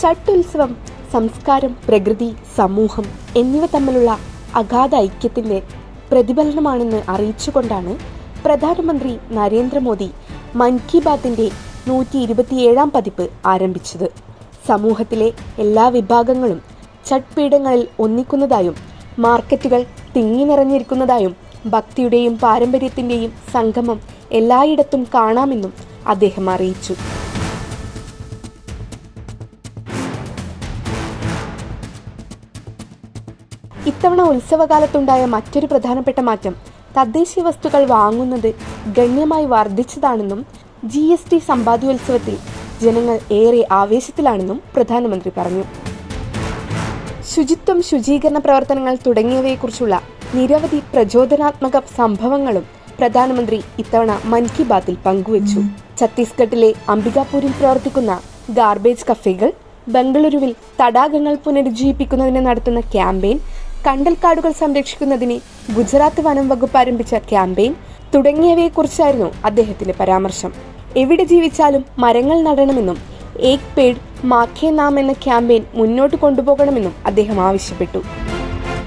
ചട്ട് ഉത്സവം സംസ്കാരം പ്രകൃതി സമൂഹം എന്നിവ തമ്മിലുള്ള അഗാധ ഐക്യത്തിന്റെ പ്രതിഫലനമാണെന്ന് അറിയിച്ചുകൊണ്ടാണ് പ്രധാനമന്ത്രി നരേന്ദ്രമോദി മൻ കി ബാത്തിന്റെ നൂറ്റി ഇരുപത്തിയേഴാം പതിപ്പ് ആരംഭിച്ചത്. സമൂഹത്തിലെ എല്ലാ വിഭാഗങ്ങളും ചട്ട് പീഠങ്ങളിൽ ഒന്നിക്കുന്നതായും മാർക്കറ്റുകൾ തിങ്ങി നിറഞ്ഞിരിക്കുന്നതായും ഭക്തിയുടെയും പാരമ്പര്യത്തിന്റെയും സംഗമം എല്ലായിടത്തും കാണാമെന്നും അദ്ദേഹം അറിയിച്ചു. ഇത്തവണ ഉത്സവകാലത്തുണ്ടായ മറ്റൊരു പ്രധാനപ്പെട്ട മാറ്റം. തദ്ദേശീയ വസ്തുക്കൾ വാങ്ങുന്നത് ഗണ്യമായി വർദ്ധിച്ചതാണെന്നും ജി എസ് ടി സമ്പാദ്യോത്സവത്തിൽ ജനങ്ങൾ ഏറെ ആവേശത്തിലാണെന്നും പ്രധാനമന്ത്രി പറഞ്ഞു. ശുചിത്വം ശുചീകരണ പ്രവർത്തനങ്ങൾ തുടങ്ങിയവയെക്കുറിച്ചുള്ള നിരവധി പ്രചോദനാത്മക സംഭവങ്ങളും പ്രധാനമന്ത്രി ഇത്തവണ മൻ കി ബാത്തിൽ പങ്കുവച്ചു. ഛത്തീസ്ഗഡിലെ അംബികാപൂരിൽ പ്രവർത്തിക്കുന്ന ഗാർബേജ് കഫേകൾ ബംഗളൂരുവിൽ തടാകങ്ങൾ പുനരുജ്ജീവിപ്പിക്കുന്നതിന് നടത്തുന്ന ക്യാമ്പയിൻ കണ്ടൽക്കാടുകൾ സംരക്ഷിക്കുന്നതിന് ഗുജറാത്ത് വനം വകുപ്പ് ആരംഭിച്ച ക്യാമ്പയിൻ തുടങ്ങിയവയെക്കുറിച്ചായിരുന്നു അദ്ദേഹത്തിന്റെ പരാമർശം. എവിടെ ജീവിച്ചാലും മരങ്ങൾ നടണമെന്നും ഏക് പേഡ് മാഖേ നാം എന്ന ക്യാമ്പയിൻ മുന്നോട്ട് കൊണ്ടുപോകണമെന്നും അദ്ദേഹം ആവശ്യപ്പെട്ടു.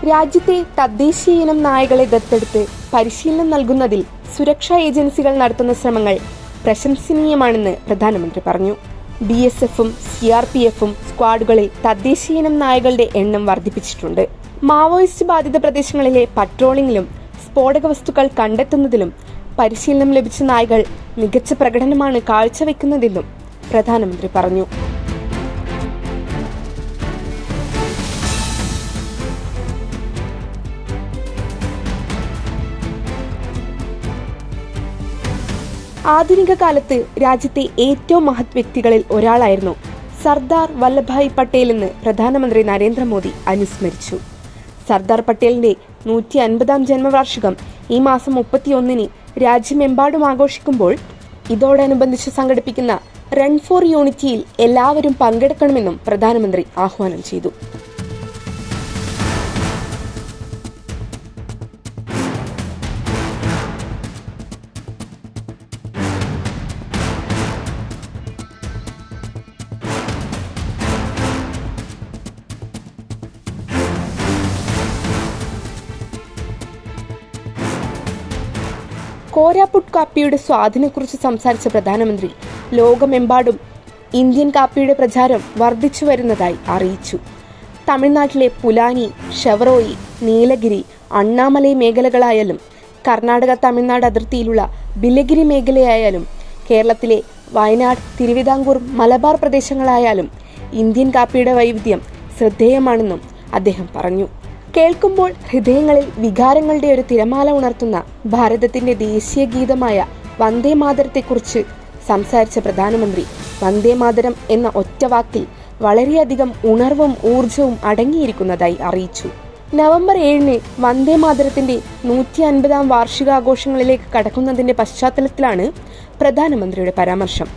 രാജ്യത്തെ തദ്ദേശീയ ഇനം നായകളെ ദത്തെടുത്ത് പരിശീലനം നൽകുന്നതിൽ സുരക്ഷാ ഏജൻസികൾ നടത്തുന്ന ശ്രമങ്ങൾ പ്രശംസനീയമാണെന്ന് പ്രധാനമന്ത്രി പറഞ്ഞു. ബി എസ് എഫും സി ആർ പി എഫും സ്ക്വാഡുകളിൽ തദ്ദേശീയ ഇനം നായകളുടെ എണ്ണം വർദ്ധിപ്പിച്ചിട്ടുണ്ട്. മാവോയിസ്റ്റ് ബാധിത പ്രദേശങ്ങളിലെ പട്രോളിംഗിലും സ്ഫോടക വസ്തുക്കൾ കണ്ടെത്തുന്നതിലും പരിശീലനം ലഭിച്ച നായകൾ മികച്ച പ്രകടനമാണ് കാഴ്ചവെക്കുന്നതെന്നും പ്രധാനമന്ത്രി പറഞ്ഞു. ആധുനിക കാലത്ത് രാജ്യത്തെ ഏറ്റവും മഹത് വ്യക്തികളിൽ ഒരാളായിരുന്നു സർദാർ വല്ലഭായ് പട്ടേൽ എന്ന് പ്രധാനമന്ത്രി നരേന്ദ്രമോദി അനുസ്മരിച്ചു. സർദാർ പട്ടേലിന്റെ നൂറ്റി അൻപതാം ജന്മവാർഷികം ഈ മാസം മുപ്പത്തിയൊന്നിന് രാജ്യമെമ്പാടും ആഘോഷിക്കുമ്പോൾ ഇതോടനുബന്ധിച്ച് സംഘടിപ്പിക്കുന്ന റൺ ഫോർ യൂണിറ്റിയിൽ എല്ലാവരും പങ്കെടുക്കണമെന്നും പ്രധാനമന്ത്രി ആഹ്വാനം ചെയ്തു. കോരാപുട്ട് കാപ്പിയുടെ സ്വാദിനെക്കുറിച്ച് സംസാരിച്ച പ്രധാനമന്ത്രി ലോകമെമ്പാടും ഇന്ത്യൻ കാപ്പിയുടെ പ്രചാരം വർദ്ധിച്ചു വരുന്നതായി അറിയിച്ചു. തമിഴ്നാട്ടിലെ പുലാനി ഷെവറോയി നീലഗിരി അണ്ണാമലൈ മേഖലകളായാലും കർണാടക തമിഴ്നാട് അതിർത്തിയിലുള്ള ബിലഗിരി മേഖലയായാലും കേരളത്തിലെ വയനാട് തിരുവിതാംകൂർ മലബാർ പ്രദേശങ്ങളായാലും ഇന്ത്യൻ കാപ്പിയുടെ വൈവിധ്യം ശ്രദ്ധേയമാണെന്നും അദ്ദേഹം പറഞ്ഞു. കേൾക്കുമ്പോൾ ഹൃദയങ്ങളിൽ വികാരങ്ങളുടെ ഒരു തിരമാല ഉണർത്തുന്ന ഭാരതത്തിന്റെ ദേശീയ ഗീതമായ വന്ദേ മാതരത്തെക്കുറിച്ച് സംസാരിച്ച പ്രധാനമന്ത്രി. വന്ദേ മാതരം എന്ന ഒറ്റ വാക്കിൽ വളരെയധികം ഉണർവും ഊർജവും അടങ്ങിയിരിക്കുന്നതായി അറിയിച്ചു. നവംബർ ഏഴിന് വന്ദേ മാതരത്തിന്റെ നൂറ്റി അൻപതാം വാർഷികാഘോഷങ്ങളിലേക്ക് കടക്കുന്നതിന്റെ പശ്ചാത്തലത്തിലാണ് പ്രധാനമന്ത്രിയുടെ പരാമർശം.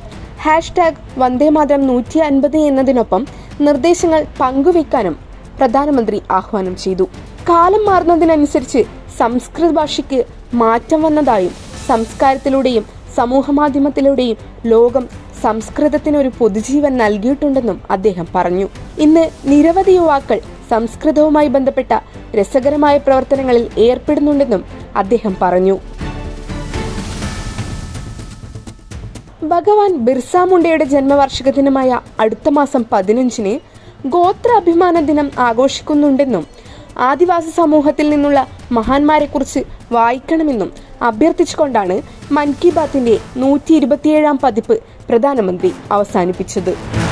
ഹാഷ്ടാഗ് വന്ദേ മാതരം നൂറ്റി അൻപത് എന്നതിനൊപ്പം നിർദ്ദേശങ്ങൾ പങ്കുവയ്ക്കാനും പ്രധാനമന്ത്രി ആഹ്വാനം ചെയ്തു. കാലം മാറുന്നതിനനുസരിച്ച് സംസ്കൃത ഭാഷയ്ക്ക് മാറ്റം വന്നതായും സംസ്കാരത്തിലൂടെയും സമൂഹമാധ്യമത്തിലൂടെയും ലോകം സംസ്കൃതത്തിന് ഒരു പൊതുജീവൻ നൽകിയിട്ടുണ്ടെന്നും അദ്ദേഹം പറഞ്ഞു. ഇന്ന് നിരവധി യുവാക്കൾ സംസ്കൃതവുമായി ബന്ധപ്പെട്ട രസകരമായ പ്രവർത്തനങ്ങളിൽ ഏർപ്പെടുന്നുണ്ടെന്നും അദ്ദേഹം പറഞ്ഞു. ഭഗവാൻ ബിർസ മുണ്ടയുടെ ജന്മവാർഷിക ദിനമായ അടുത്ത മാസം പതിനഞ്ചിന് ഗോത്ര അഭിമാന ദിനം ആഘോഷിക്കുന്നുണ്ടെന്നും ആദിവാസി സമൂഹത്തിൽ നിന്നുള്ള മഹാന്മാരെക്കുറിച്ച് വായിക്കണമെന്നും അഭ്യർത്ഥിച്ചുകൊണ്ടാണ് മൻ കി ബാത്തിന്റെ നൂറ്റി ഇരുപത്തിയേഴാം പതിപ്പ് പ്രധാനമന്ത്രി അവസാനിപ്പിച്ചത്.